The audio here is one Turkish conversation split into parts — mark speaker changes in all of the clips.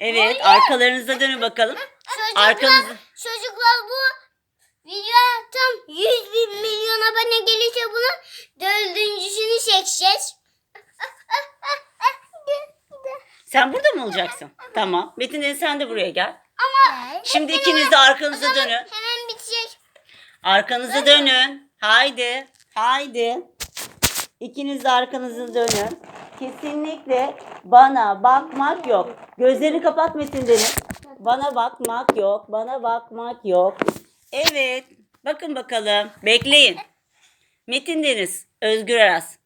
Speaker 1: Evet arkalarınıza dönün bakalım.
Speaker 2: Çocuklar,
Speaker 1: Arkanızı.
Speaker 2: çocuklar bu video tam 100 bin milyon abone gelirse bunun dördüncüsünü çekeceğiz.
Speaker 1: Sen burada mı olacaksın? Tamam. Metin Deniz sen de buraya gel.
Speaker 2: Ama
Speaker 1: Şimdi ikiniz de arkanıza dönün.
Speaker 2: hemen bitecek.
Speaker 1: Arkanızı dönün. Haydi. Haydi. İkiniz de arkanızı dönün. Kesinlikle bana bakmak yok. Gözlerini kapat Metin Deniz. Bana bakmak yok. Bana bakmak yok. Evet. Bakın bakalım. Bekleyin. Metin Deniz, Özgür Aras.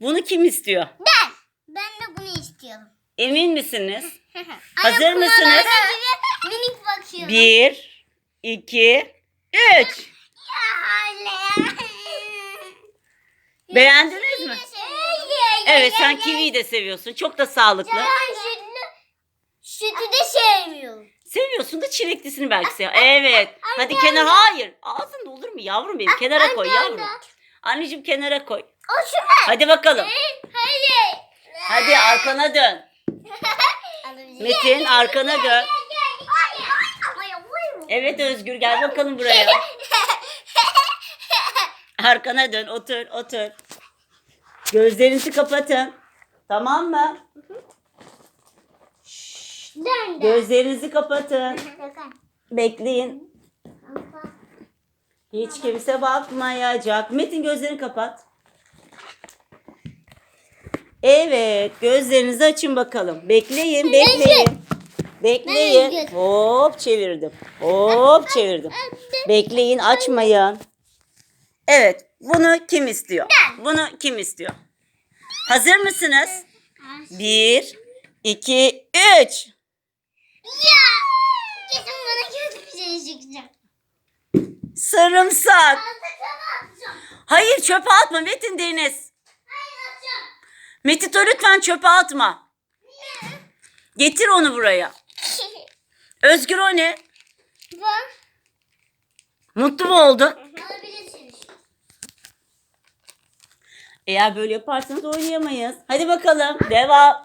Speaker 1: Bunu kim istiyor?
Speaker 2: Ben. Ben de bunu istiyorum.
Speaker 1: Emin misiniz? Hazır mısınız?
Speaker 2: Minik bakıyorum.
Speaker 1: Bir, iki, üç.
Speaker 2: Ya.
Speaker 1: Beğendiniz mi? Evet sen
Speaker 2: kivi.
Speaker 1: kiviyi de seviyorsun. Çok da sağlıklı.
Speaker 2: Ben sütü de sevmiyorum.
Speaker 1: Seviyorsun da çileklisini belki sev. Evet. Hadi kenar. Hayır. Ağzında olur mu yavrum benim? Kenara koy yavrum. Anneciğim kenara koy.
Speaker 2: O şuna.
Speaker 1: Hadi bakalım.
Speaker 2: Hayır.
Speaker 1: Hadi arkana dön. Metin arkana dön. Evet Özgür gel bakalım buraya. Arkana dön. Otur otur. Gözlerinizi kapatın. Tamam mı?
Speaker 2: Dön de.
Speaker 1: Gözlerinizi kapatın. Bekleyin. Hiç kimse bakmayacak. Metin gözlerini kapat. Evet, gözlerinizi açın bakalım. Bekleyin, bekleyin. Bekleyin. Hop çevirdim. Hop çevirdim. Bekleyin, açmayın. Evet, bunu kim istiyor? Bunu kim istiyor? Hazır mısınız? Bir, iki, üç.
Speaker 2: Ya. Kesin bana kötü bir şey çıkacak.
Speaker 1: Sarımsak. Hayır çöpe atma Metin Deniz. Metito lütfen çöpe atma. Getir onu buraya. Özgür o ne?
Speaker 2: Bak.
Speaker 1: Mutlu mu oldun?
Speaker 2: Alabilirsiniz.
Speaker 1: Eğer böyle yaparsanız oynayamayız. Hadi bakalım. Devam.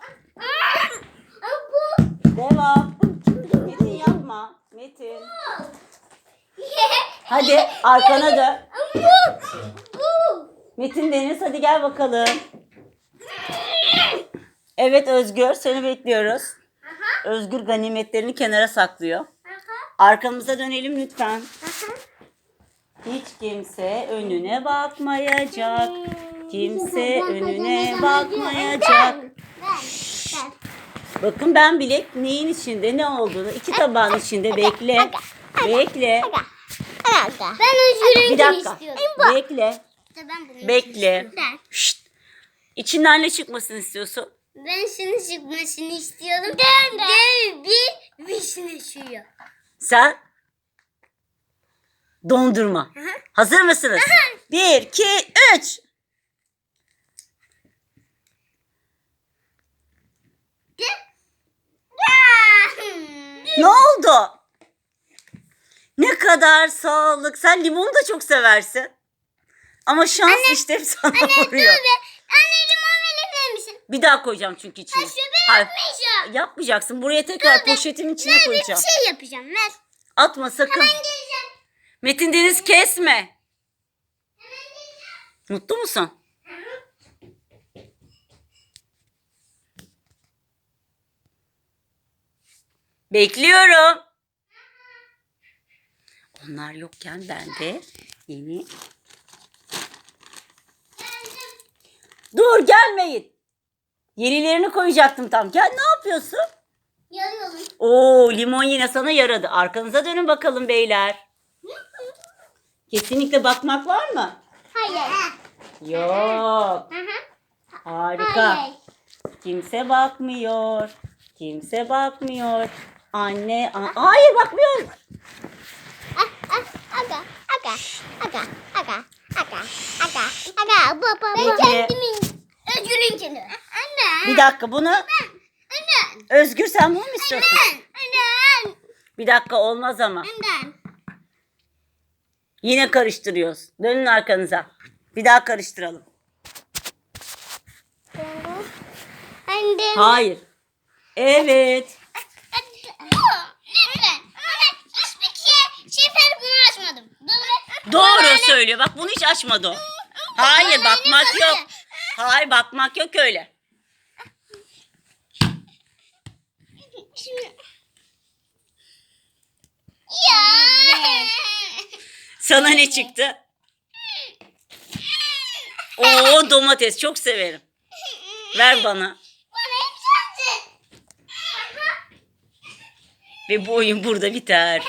Speaker 1: Devam. Metin yapma. Metin. Hadi arkana dön. Metin Deniz hadi gel bakalım. Evet Özgür seni bekliyoruz.
Speaker 2: Aha.
Speaker 1: Özgür ganimetlerini kenara saklıyor. Arkamıza dönelim lütfen. Hiç kimse önüne bakmayacak. Kimse önüne bakmayacak. Bakın ben bile neyin içinde ne olduğunu iki tabağın içinde bekle. Bekle.
Speaker 2: Ben özgürlüğünü
Speaker 1: Bir dakika.
Speaker 2: istiyorum.
Speaker 1: Bekle.
Speaker 2: İşte ben bunu
Speaker 1: Bekle.
Speaker 2: Ben.
Speaker 1: Şşt. İçinden ne çıkmasını istiyorsun?
Speaker 2: Ben şunu çıkmasını istiyorum. Dev, dev bir vişne suyu.
Speaker 1: Sen dondurma. Hazır mısınız? Bir, iki, üç. Ne oldu? Ne kadar sağlık. Sen limonu da çok seversin. Ama şans işte hep sana vuruyor.
Speaker 2: Anne limon verir misin?
Speaker 1: Bir daha koyacağım çünkü içine.
Speaker 2: Şöbe
Speaker 1: Hayır,
Speaker 2: yapmayacağım.
Speaker 1: yapmayacaksın. Buraya tekrar poşetin içine
Speaker 2: Bir
Speaker 1: koyacağım.
Speaker 2: şey yapacağım. Ver.
Speaker 1: Atma sakın.
Speaker 2: Ben geleceğim.
Speaker 1: Metin Deniz kesme.
Speaker 2: Hemen geleceğim.
Speaker 1: Mutlu musun? Bekliyorum. Onlar yokken ben de yeni... Dur gelmeyin. Yenilerini koyacaktım tam. Gel ne yapıyorsun?
Speaker 2: Yarıyorum.
Speaker 1: Oo limon yine sana yaradı. Arkanıza dönün bakalım beyler. Kesinlikle bakmak var mı?
Speaker 2: Hayır.
Speaker 1: Yok. Harika.
Speaker 2: Hayır.
Speaker 1: Kimse bakmıyor. Kimse bakmıyor. Anne, a- hayır bakmıyor.
Speaker 2: Ah, Aga, aga, aga, aga, aga, aga, aga, baba,
Speaker 1: Peki.
Speaker 2: Ben kendimin özgürlüğünkini. Anne.
Speaker 1: Bir dakika bunu
Speaker 2: Anne.
Speaker 1: Özgür sen bunu mu istiyorsun?
Speaker 2: Anne.
Speaker 1: Bir dakika olmaz ama.
Speaker 2: Anne.
Speaker 1: Yine karıştırıyoruz. Dönün arkanıza. Bir daha karıştıralım.
Speaker 2: Anne.
Speaker 1: Hayır. Evet. Doğru söylüyor. Bak bunu hiç açmadı o. Hayır bakmak yok. Hayır bakmak yok öyle.
Speaker 2: Ya.
Speaker 1: Sana ne çıktı? Oo domates çok severim. Ver bana.
Speaker 2: Bana hep sensin.
Speaker 1: Ve bu oyun burada biter.